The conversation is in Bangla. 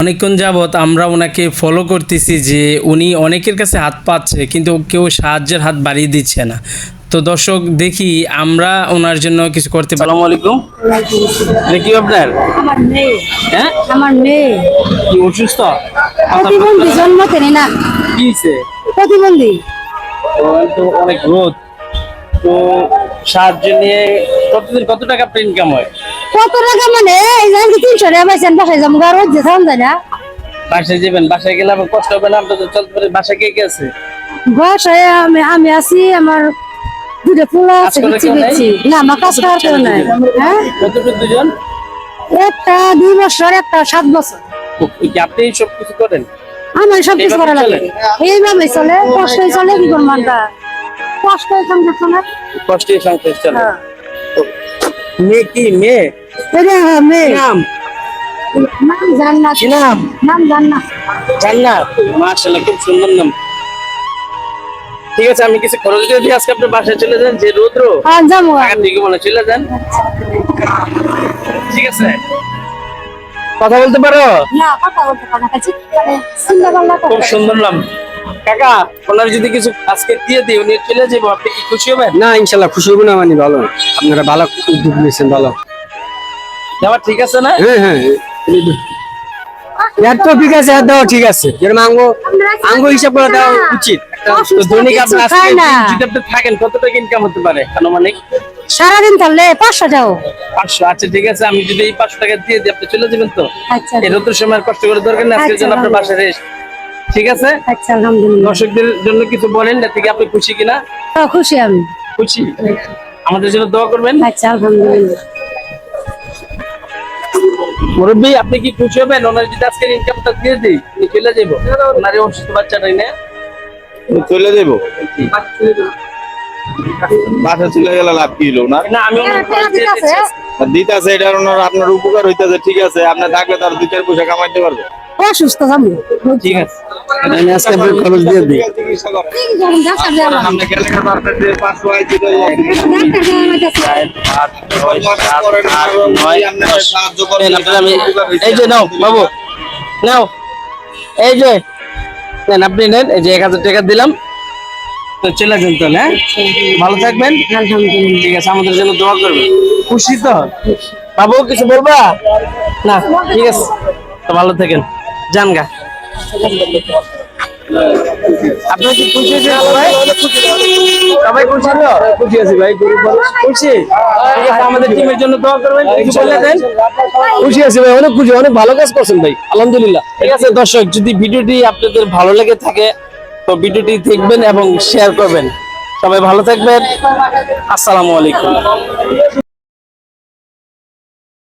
অনেকক্ষণ যাবৎ আমরা ওনাকে ফলো করতেছি যে উনি অনেকের কাছে হাত পাচ্ছে কিন্তু কেউ সাহায্যের হাত বাড়িয়ে দিচ্ছে না। তো দর্শক দেখি আমরা ওনার জন্য কিছু করতে পারি। আসসালামু আলাইকুম। এটা কি আপনার? আমার মেয়ে। হ্যাঁ? আমার মেয়ে। কি অসুস্থ? প্রতিবন্ধী জন্ম থেকে না। কি হয়েছে? প্রতিবন্ধী। তো অনেক রোদ। তো সাহায্য নিয়ে প্রতিদিন কত টাকা ইনকাম হয়? কত টাকা মানে? এই আজকে তিনশো টাকা পাইছেন বাসায় যাব আর রোদ যে থাম যায় না। বাসায় যাবেন বাসায় গেলে আবার কষ্ট হবে না আপনাদের চলতে পারে বাসায় কে কে আছে? বাসায় আমি আমি আছি আমার দুটো পোলা আছে? না আমার কাজ করার কেউ নাই। হ্যাঁ? কতটুকু দুজন? একটা দুই বছর একটা সাত বছর। কি আপনি সব কিছু করেন? আমার সব কিছু করা লাগে। এইভাবে চলে কষ্টই চলে কি করব আমরা? চলে কষ্টে সংসার চলে। হ্যাঁ। মেয়ে কি মেয়ে? এটা মেয়ে। নাম? নাম জান্নাত। নাম? নাম জান্নাত। জান্নাত। মাশাআল্লাহ খুব সুন্দর নাম। ঠিক আছে আমি কিছু খরচ দিয়ে দিই আজকে আপনি বাসায় চলে যান যে রৌদ্র। হ্যাঁ যাব। দিকে চলে যান। ঠিক আছে। কথা বলতে পারো? না কথা বলতে পারে না কাছে খুব সুন্দর নাম। কাকা ওনার যদি কিছু আজকে দিয়ে দিই উনি চলে যাব আপনি কি খুশি হবেন? না ইনশাল্লাহ খুশি হব না মানে ভালো। আপনারা ভালো উদ্যোগ নিয়েছেন ভালো। ঠিক আছে না? হ্যাঁ হ্যাঁ এর ঠিক আছে এর দেওয়া ঠিক আছে। যেরকম আঙ্গো আঙ্গো হিসাব করে দেওয়া উচিত। দৈনিক আপনি আজকে খায় না। যদি আপনি থাকেন কত টাকা ইনকাম হতে পারে? আনুমানিক? সারাদিন তাহলে পাঁচশো যাও পাঁচশো আচ্ছা ঠিক আছে আমি যদি এই পাঁচশো টাকা দিয়ে দিই আপনি চলে যাবেন তো? আচ্ছা। এই রোদ্র সময় কষ্ট করে দরকার আজকের জন্য আপনার বাসায় রেস্ট। ঠিক আছে? আচ্ছা আলহামদুলিল্লাহ। দর্শকদের জন্য কিছু বলেন না থেকে আপনি খুশি কিনা? হ্যাঁ, খুশি আমি। খুশি? আমাদের জন্য দোয়া করবেন। আচ্ছা আলহামদুলিল্লাহ। মুরব্বী আপনি কি খুশি হবেন? ওনার যদি আজকের ইনকামটা দিয়ে দিই উনি চলে ওনার এই অসুস্থ বাচ্চাটাই না? চলে যাব বাসা চলে গেলে লাভ কি হলো না আমি। দিতাছে। এটা ওনার আপনার উপকার হইতাছে ঠিক আছে। আপনি থাকলে তার দুই চার পয়সা কামাইতে পারবে। অসুস্থ ঠিক আছে। আমি আজকে আপনার খরচ দিয়ে দিই। এই যে নাও বাবু। নাও। এই যে নেন আপনি নেন এই যে এক হাজার টাকা দিলাম। তো চলে যান তাহলে হ্যাঁ? ভালো থাকবেন। ঠিক আছে আমাদের জন্য দোয়া করবেন। খুশি তো? বাবু কিছু বলবা? না ঠিক আছে। তো ভালো থাকেন। যান গা। আপনার কি খুশি হয়েছে সবাই সবাই খুশি তো? খুশি আছি ভাই খুশি? ঠিক আছে আমাদের টিমের জন্য দোয়া করবেন কিছু বলে দেন। খুশি আছি ভাই অনেক খুশি অনেক ভালো কাজ করছেন ভাই আলহামদুলিল্লাহ। ঠিক আছে দর্শক যদি ভিডিওটি আপনাদের ভালো লেগে থাকে তো ভিডিওটি দেখবেন এবং শেয়ার করবেন। সবাই ভালো থাকবেন। আসসালামু আলাইকুম।